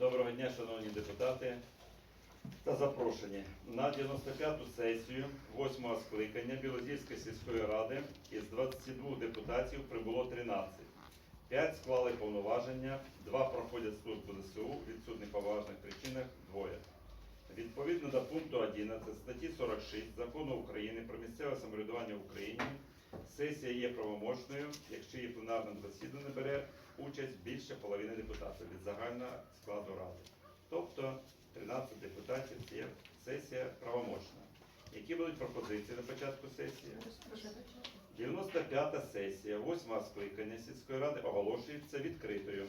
Доброго дня, шановні депутати та запрошені. На 95-ту сесію 8-го скликання Білозірської сільської ради із 22 депутатів прибуло 13. 5 склали повноваження, 2 проходять службу ЗСУ, відсутні по поважних причинах двоє. Відповідно до пункту 11 статті 46 Закону України про місцеве самоврядування в Україні, сесія є правомочною, якщо її пленарним засіданням бере участь більше половини депутатів від загального складу ради. Тобто 13 депутатів це сесія правомочна. Які будуть пропозиції на початку сесії? 95-та сесія 8-го скликання сільської ради оголошується відкритою.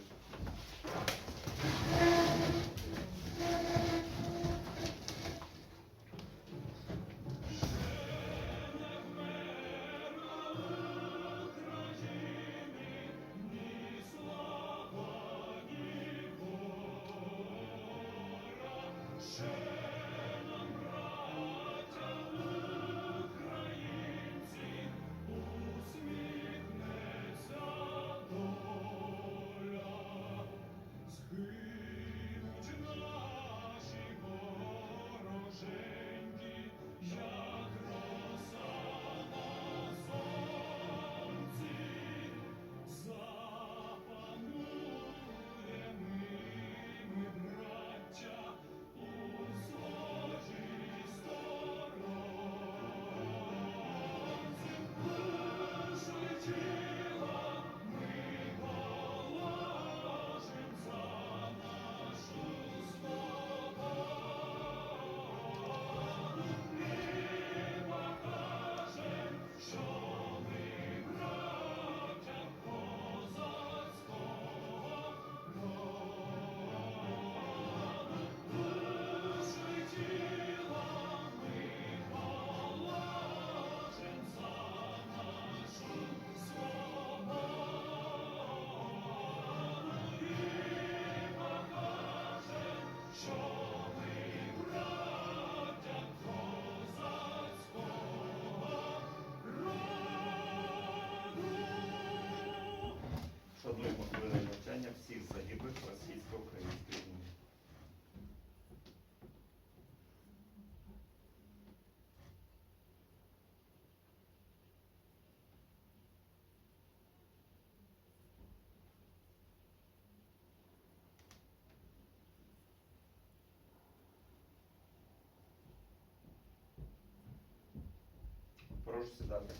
Прошу сідати.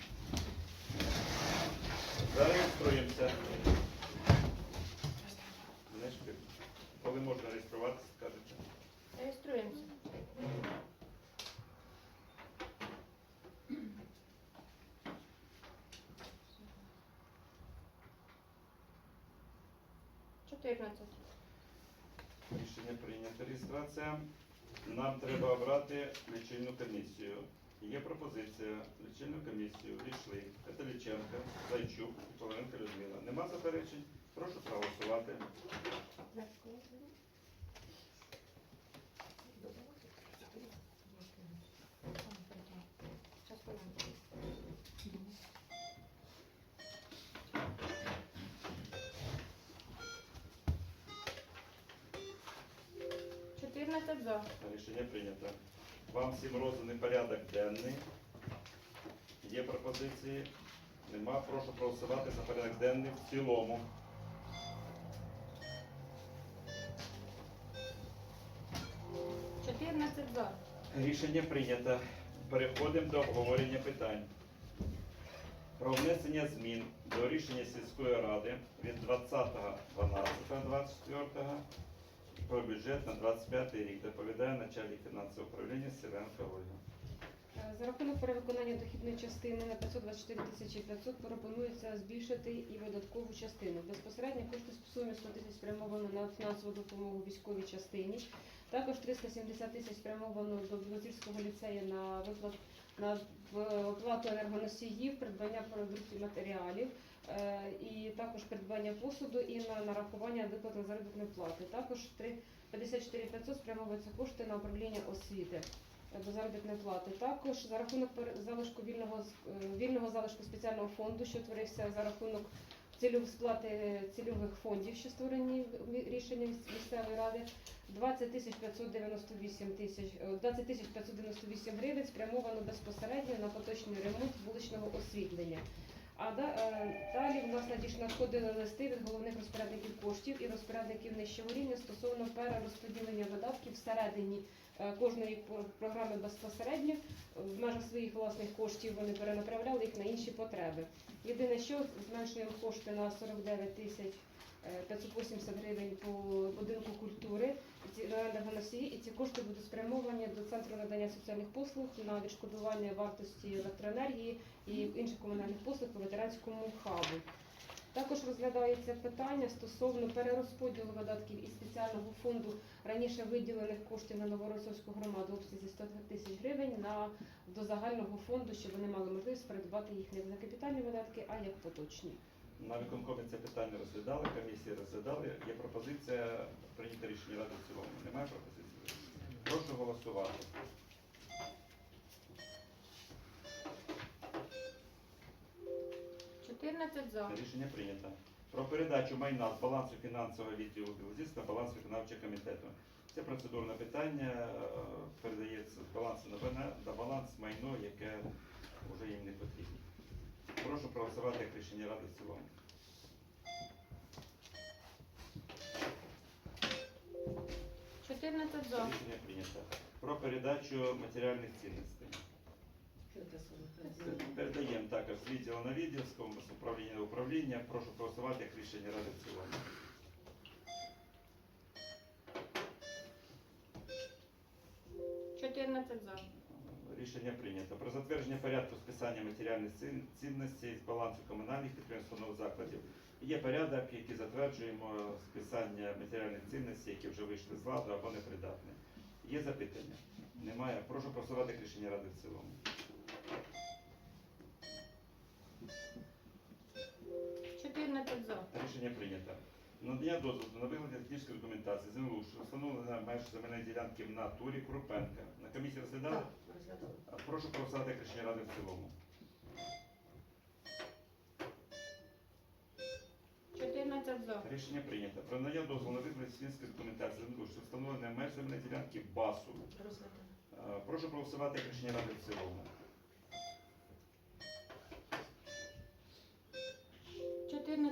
Зареєструємося. Книжки. Коли можна реєструватися, скажете? Реєструємося. Чотирнадцять. Рішення прийнято. Реєстрація. Нам треба обрати лічильну комісію. Є пропозиція. Лічильну комісію війшли Каталіченка, Зайчук і Павленко Людмила. Нема заперечень? Прошу проголосувати. Чотирнадцять за. Рішення прийнято. Вам всім розданий порядок денний. Є пропозиції? Нема. Прошу проголосувати за порядок денний в цілому. За. Рішення прийнято. Переходимо до обговорення питань. Про внесення змін до рішення сільської ради від 20.12.24 про бюджет на 25 рік. Доповідає начальник фінансового управління Сіренко Ольга. Е, За рахунок перевиконання дохідної частини на 524 тисячі 500 пропонується збільшити і видаткову частину. Безпосередньо кошти в сумі 100 тисяч спрямовано на фінансову допомогу військовій частині. Також 370 тисяч спрямовано до Білозірського ліцею на виплат на оплату енергоносіїв, придбання продуктів матеріалів і також придбання посуду і на нарахування виплати заробітної плати. Також три- 54 500 спрямовуються кошти на управління освіти до заробітної плати. Також за рахунок залишку вільного е, вільного залишку спеціального фонду, що творився за рахунок цільові сплати цільових фондів, що створені рішенням місцевої ради. 20 тисяч 598 тисяч, е, 20 тисяч 598 гривень спрямовано безпосередньо на поточний ремонт вуличного освітлення. А е, далі в нас надійшли надходили листи від головних розпорядників коштів і розпорядників нижчого рівня стосовно перерозподілення видатків всередині кожної по- програми безпосередньо в межах своїх власних коштів вони перенаправляли їх на інші потреби. Єдине, що зменшуємо кошти на 49 тисяч е, 580 гривень по будинку культури ці енергоносії, і ці кошти будуть спрямовані до центру надання соціальних послуг на відшкодування вартості електроенергії і інших комунальних послуг по ветеранському хабу. Також розглядається питання стосовно перерозподілу видатків із спеціального фонду раніше виділених коштів на Новоросійську громаду обсязі 100 тисяч гривень на до загального фонду, щоб вони мали можливість передбати їх не за капітальні видатки, а як поточні. На виконкомі це питання розглядали, комісії розглядали. Є пропозиція прийняти рішення ради в цілому. Немає пропозиції? Прошу голосувати. Чотирнадцять за. Рішення прийнято. Про передачу майна з балансу фінансового відділу Білозіс на баланс виконавчого комітету. Це процедурне питання. е, Передається з балансу на на баланс майно, яке вже їм не потрібно. Прошу проголосувати як рішення ради в цілому. Рішення прийнято. Про передачу матеріальних цінностей. Передаємо також з відділу на відділ, з управління на управління. Прошу проголосувати як рішення ради в цілому. Чотирнадцять за. Рішення прийнято. Про затвердження порядку списання матеріальних цінностей з балансу комунальних підприємств закладів. Є порядок, який затверджуємо списання матеріальних цінностей, які вже вийшли з ладу або непридатні. Є запитання? Немає. Прошу проголосувати як рішення ради в цілому. Чотирнадцять за. Рішення прийнято. Надання дозволу на вигляд технічної документації землеустрою встановлена меж земельної ділянки в натурі Крупенка. На комісії розглядали? А Прошу проголосувати як рішення ради в цілому. Чотирнадцять за. Рішення прийнято. Про надання дозволу на вигляд технічної документації землеустрою встановлена меж земельної ділянки БАСу. Е, Прошу проголосувати як рішення ради в цілому.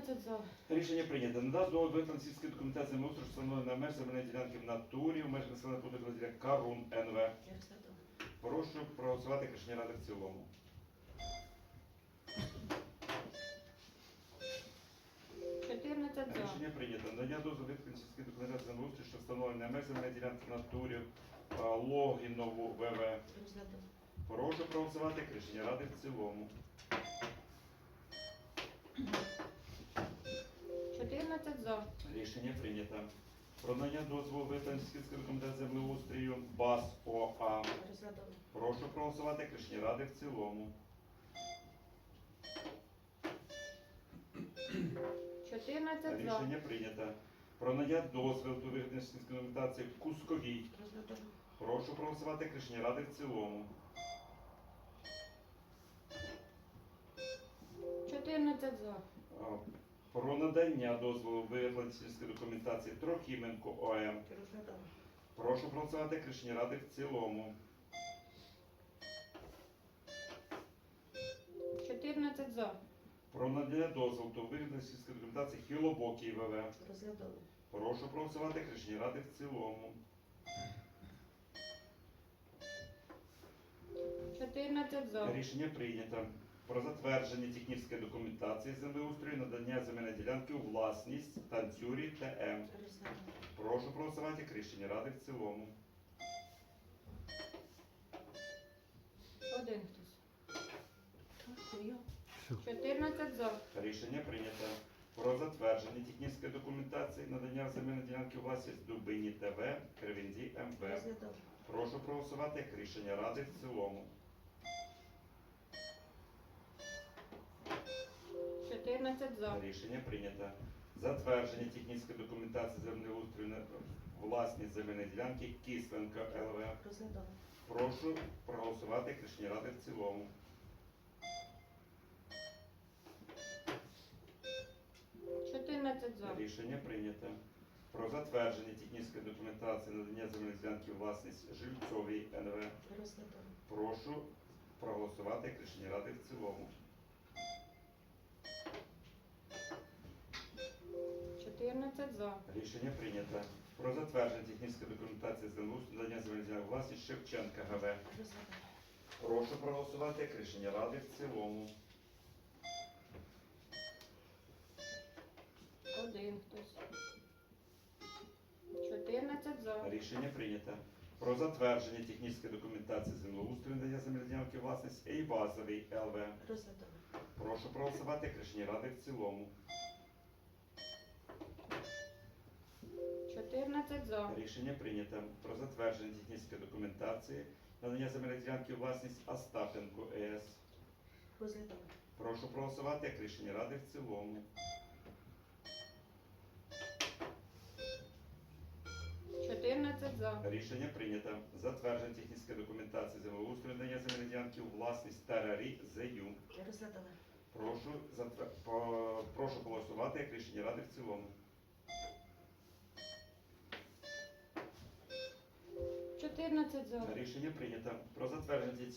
Чотирнадцять за. Рішення прийнято. Надасть до вигляд сільської документації землеустрою встановлена меж земельної ділянки в натурі в межах населеного пункту ділянки Карун НВ. Прошу проголосувати рішення ради в цілому. Рішення прийнято. Надання дозволу від сільської документації землеустрою, що встановлена меж земельної ділянки в натурі Логінову ВВ. Прошу проголосувати рішення ради в цілому. Чотирнадцять за. Рішення прийнято. Про надання дозволу виконання сільської документації землеустрою БАС ОА. Прошу проголосувати рішення ради в цілому. Чотирнадцять за. Рішення прийнято. Про надання дозволу до виконання документації Кусковій. Прошу проголосувати рішення ради в цілому. Чотирнадцять за. А, Про надання дозволу виявлення сільської документації Трохименко ОМ. Прошу проголосувати рішення ради в цілому. Чотирнадцять за. Про надання дозволу до виявлення сільської документації Хілобокій ВВ. Прошу проголосувати рішення ради в цілому. Чотирнадцять за. Рішення прийнято. Про затвердження технічної документації землеустрою надання земельної ділянки у власність танцюрі ТМ. Прошу проголосувати як рішення ради в цілому. Один хтось. Чотирнадцять за. Рішення прийнято. Про затвердження технічної документації надання земельної ділянки у власність Дубині ТВ, Кривензі МВ. Прошу проголосувати як рішення ради в цілому. Чотирнадцять за. Рішення прийнято. Затвердження технічної документації землеустрою на власність земельної ділянки Кисленка ЛВ. Прошу проголосувати рішення ради в цілому. 14 за. Рішення прийнято. Про затвердження технічної документації надання земельних ділянки власність Жильцовій НВ. Прошу проголосувати як рішення ради в цілому. 14 за. Рішення прийнято. Про затвердження технічної документації землеустрою ділянок власність Шевченка ГВ. Прошу проголосувати як рішення ради в цілому. Один хтось. 14 за. Рішення прийнято. Про затвердження технічної документації землеустрою надання земельних ділянок у власність Ейбазовій ЛВ. Прошу проголосувати як рішення ради в цілому. 14 за. Рішення прийнято. Про затвердження технічної документації надання земельних ділянки у власність Остапенко ЕС. Розглядали. Прошу проголосувати як рішення ради в цілому. 14 за. Рішення прийнято. Затвердження технічної документації землеустрою надання земельних ділянки у власність Тарарі ЗЮ. Розглядали. Прошу, затвер... по- прошу голосувати як рішення ради в цілому. 14 за. Рішення прийнято. Про затвердження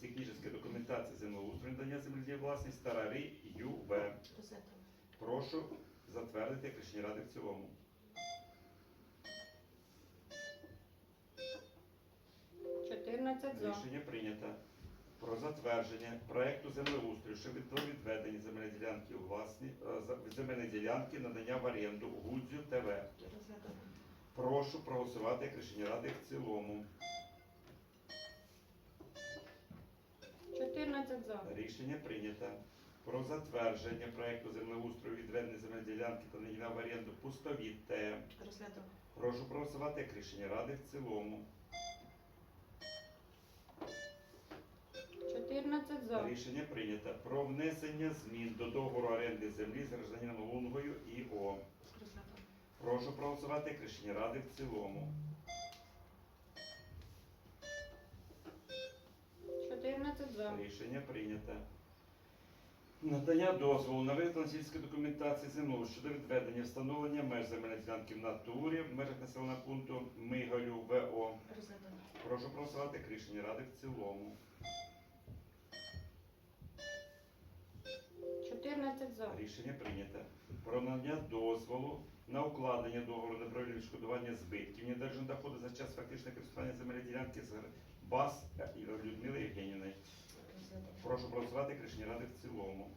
технічної документації землеустрою надання у власність Тарарі ЮВ. Прошу затвердити як рішення ради в цілому. 14 за. Рішення прийнято. Про затвердження проекту землеустрою щодо відведення земельної ділянки у власні е, земельної ділянки надання в оренду Гудзю ТВ. Прошу проголосувати як рішення ради в цілому. 14 за. Рішення прийнято. Про затвердження проекту землеустрою відведення земельної ділянки та надання в оренду пустові ТМ. Розглядали. Прошу проголосувати як рішення ради в цілому. 14 за. Рішення прийнято. Про внесення змін до договору оренди землі з гражданином Лунгою ІО. Прошу проголосувати як рішення ради в цілому. 14 за. Рішення прийнято. Надання дозволу на виготовлення сільської документації землі щодо відведення встановлення меж земельної ділянки в натурі в межах населеного пункту Мигалю ВО. Розглядали. Прошу проголосувати як рішення ради в цілому. 14 за. Рішення прийнято. Про надання дозволу на укладення договору на правильне відшкодування збитків недержаних доходу за час фактичного користування земельної ділянки з БАС Людмили Євгенівни. Прошу проголосувати рішення ради в цілому.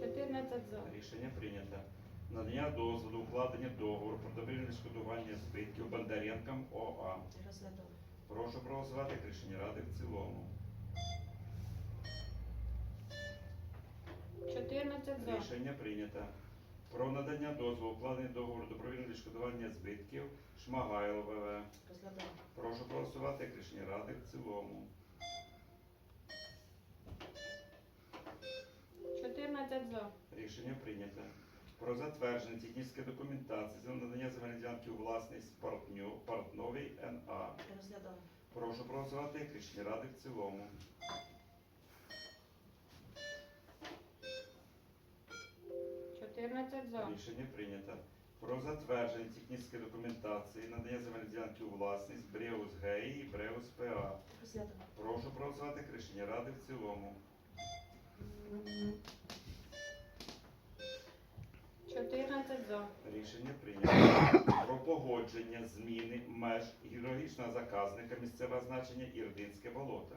14 за. Рішення прийнято. Надання дозволу укладення договору про добровільне відшкодування збитків Бондаренкам ОА. Розглядали. Прошу проголосувати рішення ради в цілому. 14 за. Рішення прийнято. Про надання дозволу укладення договору добровільне відшкодування збитків Шмагайло ВВ. Прошу проголосувати як рішення ради в цілому. 14 за. Рішення прийнято. Про затвердження технічної документації за надання земельної ділянки у власність Портню, Портновій НА. Розглядали. Прошу проголосувати як рішення ради в цілому. 14 за. Рішення прийнято. Про затвердження технічної документації надання земельної ділянки у власність Бреус ГЕІ і Бреус ПА. Прошу проголосувати рішення ради в цілому. 14 за. Рішення прийнято. Про погодження зміни меж гідрологічного заказника місцевого значення Ірдинське болото.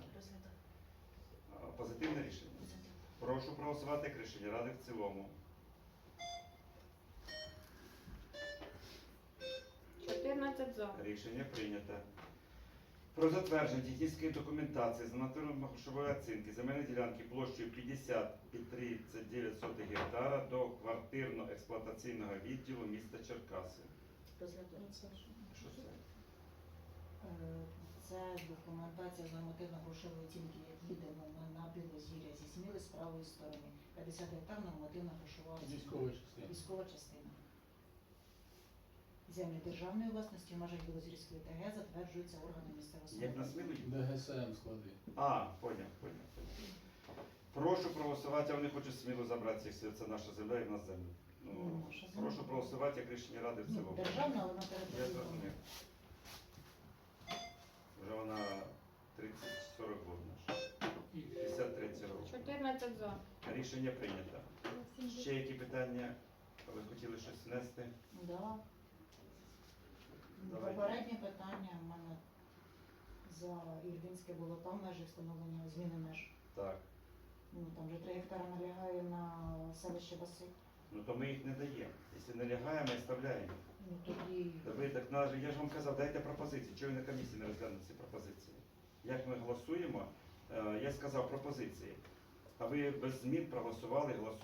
Позитивне рішення. Прошу проголосувати рішення ради в цілому. 14 за. Рішення прийнято. Про затвердження технічної документації з натурно-грошової оцінки земельної ділянки площею 50 і 39 сотих гектара до квартирно-експлуатаційного відділу міста Черкаси. Що це? Це документація з нормативно-грошової оцінки, як їдемо ми на Білозір'я зі Сміли з правої сторони. 50 гектар нормативно-грошова оцінка. Військова частина. Військова частина. Землі державної власності в межах Білозірської ТГ затверджуються органами місцевого Як на самоврядування. смілу? ДГСМ склади. А, поняв, поняв, поняв. Прошу проголосувати, а вони хочуть сміло забрати їх, це наша земля і в нас земля. Ну, Ну, наша земля. прошу проголосувати як рішення ради в Ну, цілому. Державна, але на Я території. зрозумів. Вже вона 30-40 років. 53 року. 14 за. Рішення прийнято. Ще які питання? Ви хотіли щось внести? Да. Попереднє питання в мене за Ірвінське було там межі встановлення зміни меж. Так. Ну там вже 3 гектара налягає на селище Василь. Ну то ми їх не даємо. Якщо не лягаємо, ми ставляємо. Ну тоді Та ви так на я ж вам казав, дайте пропозиції. Чого ви на комісії не розглянули ці пропозиції? Як ми голосуємо? Е, Я сказав пропозиції. А ви без змін проголосували, голосували.